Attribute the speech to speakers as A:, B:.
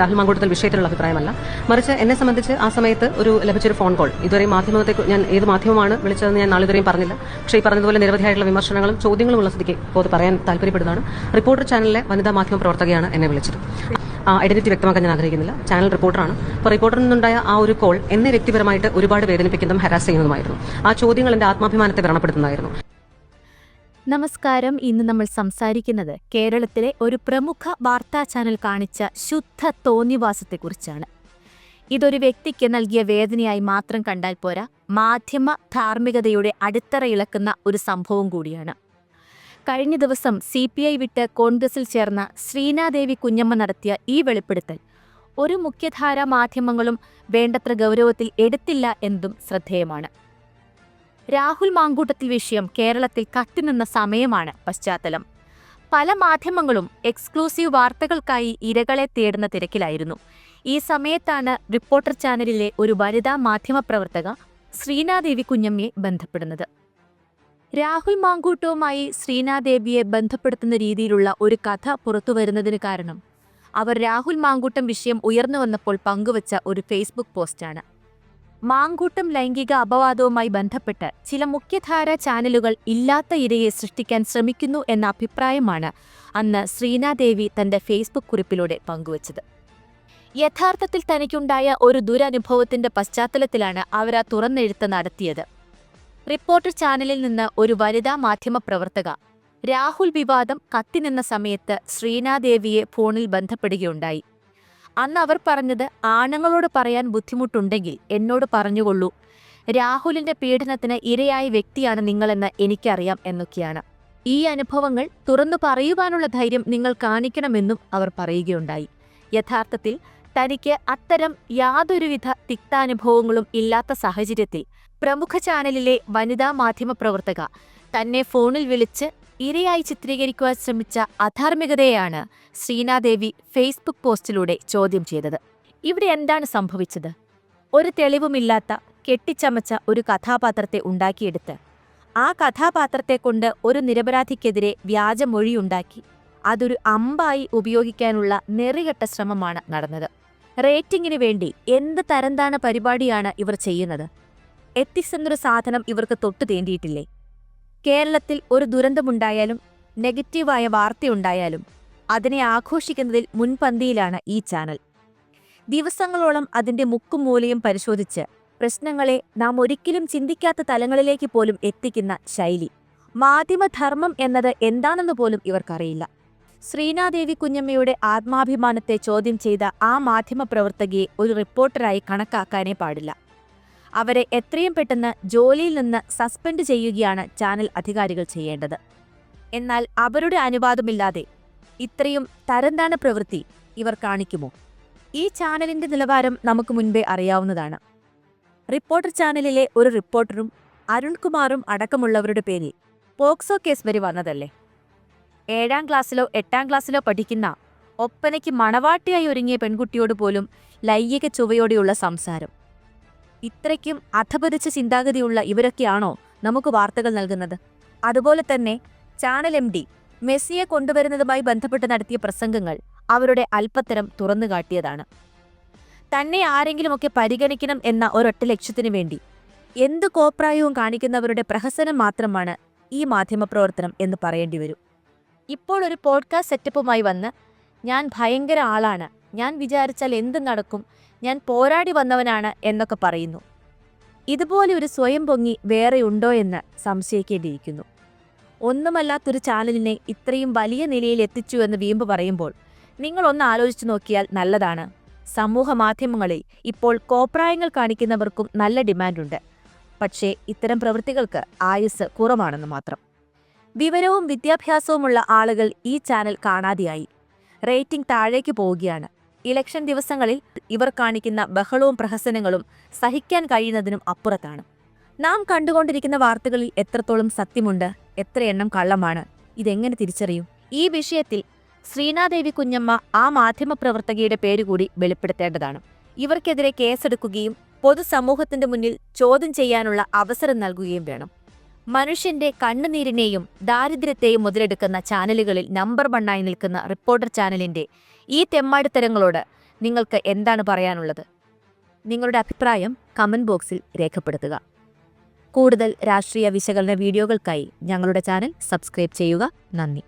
A: രാഹുൽ മാങ്കൂട്ടത്തിൽ വിഷയത്തിലുള്ള അഭിപ്രായമല്ല. മറിച്ച് എന്നെ സംബന്ധിച്ച് ആ സമയത്ത് ഒരു ലഭിച്ചൊരു ഫോൺ കോൾ ഇതുവരെ മാധ്യമത്തെ ഞാൻ ഏത് മാധ്യമമാണ് വിളിച്ചതെന്ന് ഞാൻ നാളിതുവരെയും പറഞ്ഞില്ല. പക്ഷേ ഈ പറഞ്ഞതുപോലെ നിരവധിയായിട്ടുള്ള വിമർശനങ്ങളും ചോദ്യങ്ങളും ഉള്ള സ്ഥിതിക്ക് ഇപ്പോൾ പറയാൻ താല്പര്യപ്പെടുന്നതാണ്. റിപ്പോർട്ടർ ചാനലിലെ വനിതാ മാധ്യമ പ്രവർത്തകയാണ് എന്നെ വിളിച്ചത്. ഐഡന്റിറ്റി വ്യക്തമാക്കാൻ ഞാൻ ആഗ്രഹിക്കുന്നില്ല. ചാനൽ റിപ്പോർട്ടറാണ്. അപ്പോൾ റിപ്പോർട്ടറിൽ നിന്നുണ്ടായ ആ ഒരു കോൾ എന്നെ വ്യക്തിപരമായിട്ട് ഒരുപാട് വേദനിപ്പിക്കുന്നതും ഹരാസ് ചെയ്യുന്നതുമായിരുന്നു. ആ ചോദ്യങ്ങൾ എന്റെ ആത്മാഭിമാനത്തെ വ്രണപ്പെടുത്തുന്നതായിരുന്നു.
B: നമസ്കാരം. ഇന്ന് നമ്മൾ സംസാരിക്കുന്നത് കേരളത്തിലെ ഒരു പ്രമുഖ വാർത്താ ചാനൽ കാണിച്ച ശുദ്ധ തോന്നിവാസത്തെക്കുറിച്ചാണ്. ഇതൊരു വ്യക്തിക്ക് നൽകിയ വേദനയായി മാത്രം കണ്ടാൽ പോരാ മാധ്യമ ധാർമ്മികതയുടെ അടിത്തറ ഇളക്കുന്ന ഒരു സംഭവം കൂടിയാണ്. കഴിഞ്ഞ ദിവസം സി പി ഐ വിട്ട് കോൺഗ്രസിൽ ചേർന്ന ശ്രീനാദേവി കുഞ്ഞമ്മ നടത്തിയ ഈ വെളിപ്പെടുത്തൽ ഒരു മുഖ്യധാരാ മാധ്യമങ്ങളും വേണ്ടത്ര ഗൗരവത്തിൽ എടുത്തില്ല എന്നതും ശ്രദ്ധേയമാണ്. രാഹുൽ മാങ്കൂട്ടത്തിൽ വിഷയം കേരളത്തിൽ കത്തിനിന്ന സമയമാണ് പശ്ചാത്തലം. പല മാധ്യമങ്ങളും എക്സ്ക്ലൂസീവ് വാർത്തകൾക്കായി ഇരകളെ തേടുന്ന തിരക്കിലായിരുന്നു. ഈ സമയത്താണ് റിപ്പോർട്ടർ ചാനലിലെ ഒരു വനിതാ മാധ്യമപ്രവർത്തക ശ്രീനാദേവി കുഞ്ഞമ്മയെ ബന്ധപ്പെടുന്നത്. രാഹുൽ മാങ്കൂട്ടവുമായി ശ്രീനാദേവിയെ ബന്ധപ്പെടുത്തുന്ന രീതിയിലുള്ള ഒരു കഥ പുറത്തുവരുന്നതിന് കാരണം അവർ രാഹുൽ മാങ്കൂട്ടം വിഷയം ഉയർന്നു വന്നപ്പോൾ പങ്കുവച്ച ഒരു ഫേസ്ബുക്ക് പോസ്റ്റാണ്. മാങ്കൂട്ടം ലൈംഗിക അപവാദവുമായി ബന്ധപ്പെട്ട് ചില മുഖ്യധാര ചാനലുകൾ ഇല്ലാത്ത ഇരയെ സൃഷ്ടിക്കാൻ ശ്രമിക്കുന്നു എന്ന അഭിപ്രായമാണ് അന്ന് ശ്രീനാദേവി തന്റെ ഫേസ്ബുക്ക് കുറിപ്പിലൂടെ പങ്കുവച്ചത്. യഥാർത്ഥത്തിൽ തനിക്കുണ്ടായ ഒരു ദുരനുഭവത്തിന്റെ പശ്ചാത്തലത്തിലാണ് അവർ ആ തുറന്നെഴുത്ത് നടത്തിയത്. റിപ്പോർട്ടർ ചാനലിൽ നിന്ന് ഒരു വനിതാ മാധ്യമപ്രവർത്തക രാഹുൽ വിവാദം കത്തിനിന്ന സമയത്ത് ശ്രീനാദേവിയെ ഫോണിൽ ബന്ധപ്പെടുകയുണ്ടായി. അന്ന് അവർ പറഞ്ഞത് ആണുങ്ങളോട് പറയാൻ ബുദ്ധിമുട്ടുണ്ടെങ്കിൽ എന്നോട് പറഞ്ഞുകൊള്ളൂ. രാഹുലിന്റെ പീഡനത്തിന് ഇരയായ വ്യക്തിയാണ് നിങ്ങളെന്ന് എനിക്കറിയാം എന്നൊക്കെയാണ്. ഈ അനുഭവങ്ങൾ തുറന്നു പറയുവാനുള്ള ധൈര്യം നിങ്ങൾ കാണിക്കണമെന്നും അവർ പറയുകയുണ്ടായി. യഥാർത്ഥത്തിൽ തനിക്ക് അത്തരം യാതൊരുവിധ തിക്താനുഭവങ്ങളും ഇല്ലാത്ത സാഹചര്യത്തിൽ പ്രമുഖ ചാനലിലെ വനിതാ മാധ്യമ പ്രവർത്തക തന്നെ ഫോണിൽ വിളിച്ച് ഇരയായി ചിത്രീകരിക്കുവാൻ ശ്രമിച്ച അധാർമികതയെയാണ് ശ്രീനാദേവി ഫേസ്ബുക്ക് പോസ്റ്റിലൂടെ ചോദ്യം ചെയ്തത്. ഇവിടെ എന്താണ് സംഭവിച്ചത്? ഒരു തെളിവുമില്ലാത്ത കെട്ടിച്ചമച്ച ഒരു കഥാപാത്രത്തെ ഉണ്ടാക്കിയെടുത്ത് ആ കഥാപാത്രത്തെ കൊണ്ട് ഒരു നിരപരാധിക്കെതിരെ വ്യാജമൊഴിയുണ്ടാക്കി അതൊരു അമ്പായി ഉപയോഗിക്കാനുള്ള നെറികെട്ട ശ്രമമാണ് നടന്നത്. റേറ്റിംഗിന് വേണ്ടി എന്ത് തരംതാണ പരിപാടിയാണ് ഇവർ ചെയ്യുന്നത്? എത്തിക്സ് സാധനം ഇവർക്ക് തൊട്ടു തേണ്ടിയിട്ടില്ലേ? കേരളത്തിൽ ഒരു ദുരന്തമുണ്ടായാലും നെഗറ്റീവായ വാർത്തയുണ്ടായാലും അതിനെ ആഘോഷിക്കുന്നതിൽ മുൻപന്തിയിലാണ് ഈ ചാനൽ. ദിവസങ്ങളോളം അതിന്റെ മുക്കും മൂലയും പരിശോധിച്ച് പ്രശ്നങ്ങളെ നാം ഒരിക്കലും ചിന്തിക്കാത്ത തലങ്ങളിലേക്ക് പോലും എത്തിക്കുന്ന ശൈലി. മാധ്യമധർമ്മം എന്നത് എന്താണെന്ന് പോലും ഇവർക്കറിയില്ല. ശ്രീനാദേവി കുഞ്ഞമ്മയുടെ ആത്മാഭിമാനത്തെ ചോദ്യം ചെയ്ത ആ മാധ്യമപ്രവർത്തകയെ ഒരു റിപ്പോർട്ടറായി കണക്കാക്കാനേ പാടില്ല. അവരെ എത്രയും പെട്ടെന്ന് ജോലിയിൽ നിന്ന് സസ്പെൻഡ് ചെയ്യുകയാണ് ചാനൽ അധികാരികൾ ചെയ്യേണ്ടത്. എന്നാൽ അവരുടെ അനുവാദമില്ലാതെ ഇത്രയും തരംതാണ പ്രവൃത്തി ഇവർ കാണിക്കുമോ? ഈ ചാനലിന്റെ നിലവാരം നമുക്ക് മുൻപേ അറിയാവുന്നതാണ്. റിപ്പോർട്ടർ ചാനലിലെ ഒരു റിപ്പോർട്ടറും അരുൺകുമാറും അടക്കമുള്ളവരുടെ പേരിൽ പോക്സോ കേസ് വരെ വന്നതല്ലേ? ഏഴാം ക്ലാസ്സിലോ എട്ടാം ക്ലാസ്സിലോ പഠിക്കുന്ന ഒപ്പനയ്ക്ക് മണവാട്ടിയായി ഒരുങ്ങിയ പെൺകുട്ടിയോട് പോലും ലൈംഗിക ചുവയോടെയുള്ള സംസാരം. ഇത്രയ്ക്കും അധപതിച്ച ചിന്താഗതിയുള്ള ഇവരൊക്കെയാണോ നമുക്ക് വാർത്തകൾ നൽകുന്നത്? അതുപോലെ തന്നെ ചാനൽ എം ഡി മെസ്സിയെ കൊണ്ടുവരുന്നതുമായി ബന്ധപ്പെട്ട് നടത്തിയ പ്രസംഗങ്ങൾ അവരുടെ അല്പത്തരം തുറന്നു കാട്ടിയതാണ് തന്നെ ആരെങ്കിലുമൊക്കെ പരിഗണിക്കണം എന്ന ഒരൊറ്റ ലക്ഷ്യത്തിനു വേണ്ടി എന്ത് കോപ്രായവും കാണിക്കുന്നവരുടെ പ്രഹസനം മാത്രമാണ് ഈ മാധ്യമപ്രവർത്തനം എന്ന് പറയേണ്ടി വരും. ഇപ്പോൾ ഒരു പോഡ്കാസ്റ്റ് സെറ്റപ്പുമായി വന്ന് ഞാൻ ഭയങ്കര ആളാണ്. ഞാൻ വിചാരിച്ചാൽ എന്ത് നടക്കും ഞാൻ പോരാടി വന്നവനാണ് എന്നൊക്കെ പറയുന്നു. ഇതുപോലെ ഒരു സ്വയം പൊങ്ങി വേറെ ഉണ്ടോ എന്ന് സംശയിക്കേണ്ടിയിരിക്കുന്നു. ഒന്നുമല്ലാത്തൊരു ചാനലിനെ ഇത്രയും വലിയ നിലയിൽ എത്തിച്ചു എന്ന് വീമ്പ് പറയുമ്പോൾ നിങ്ങൾ ഒന്ന് ആലോചിച്ചു നോക്കിയാൽ നല്ലതാണ്. സമൂഹ മാധ്യമങ്ങളിൽ ഇപ്പോൾ കോപ്രായങ്ങൾ കാണിക്കുന്നവർക്കും നല്ല ഡിമാൻഡുണ്ട്. പക്ഷേ ഇത്തരം പ്രവൃത്തികൾക്ക് ആയുസ് കുറവാണെന്ന് മാത്രം. വിവരവും വിദ്യാഭ്യാസവുമുള്ള ആളുകൾ ഈ ചാനൽ കാണാതെയായി. റേറ്റിംഗ് താഴേക്ക് പോവുകയാണ്. ഇലക്ഷൻ ദിവസങ്ങളിൽ ഇവർ കാണിക്കുന്ന ബഹളവും പ്രഹസനങ്ങളും സഹിക്കാൻ കഴിയുന്നതിനും അപ്പുറത്താണ്. നാം കണ്ടുകൊണ്ടിരിക്കുന്ന വാർത്തകളിൽ എത്രത്തോളം സത്യമുണ്ട് എത്ര എണ്ണം കള്ളമാണ് ഇതെങ്ങനെ തിരിച്ചറിയും? ഈ വിഷയത്തിൽ ശ്രീനാദേവി കുഞ്ഞമ്മ ആ മാധ്യമ മാധ്യമപ്രവർത്തകയുടെ പേരുകൂടി വെളിപ്പെടുത്തേണ്ടതാണ്. ഇവർക്കെതിരെ കേസെടുക്കുകയും പൊതുസമൂഹത്തിന്റെ മുന്നിൽ ചോദ്യം ചെയ്യാനുള്ള അവസരം നൽകുകയും വേണം. മനുഷ്യന്റെ കണ്ണുനീരിനെയും ദാരിദ്ര്യത്തെയും മുതലെടുക്കുന്ന ചാനലുകളിൽ നമ്പർ വണ്ണായി നിൽക്കുന്ന റിപ്പോർട്ടർ ചാനലിന്റെ ഈ തെമ്മാടിത്തരങ്ങളോട് നിങ്ങൾക്ക് എന്താണ് പറയാനുള്ളത്? നിങ്ങളുടെ അഭിപ്രായം കമന്റ് ബോക്സിൽ രേഖപ്പെടുത്തുക. കൂടുതൽ രാഷ്ട്രീയ വിശകലന വീഡിയോകൾക്കായി ഞങ്ങളുടെ ചാനൽ സബ്സ്ക്രൈബ് ചെയ്യുക. നന്ദി.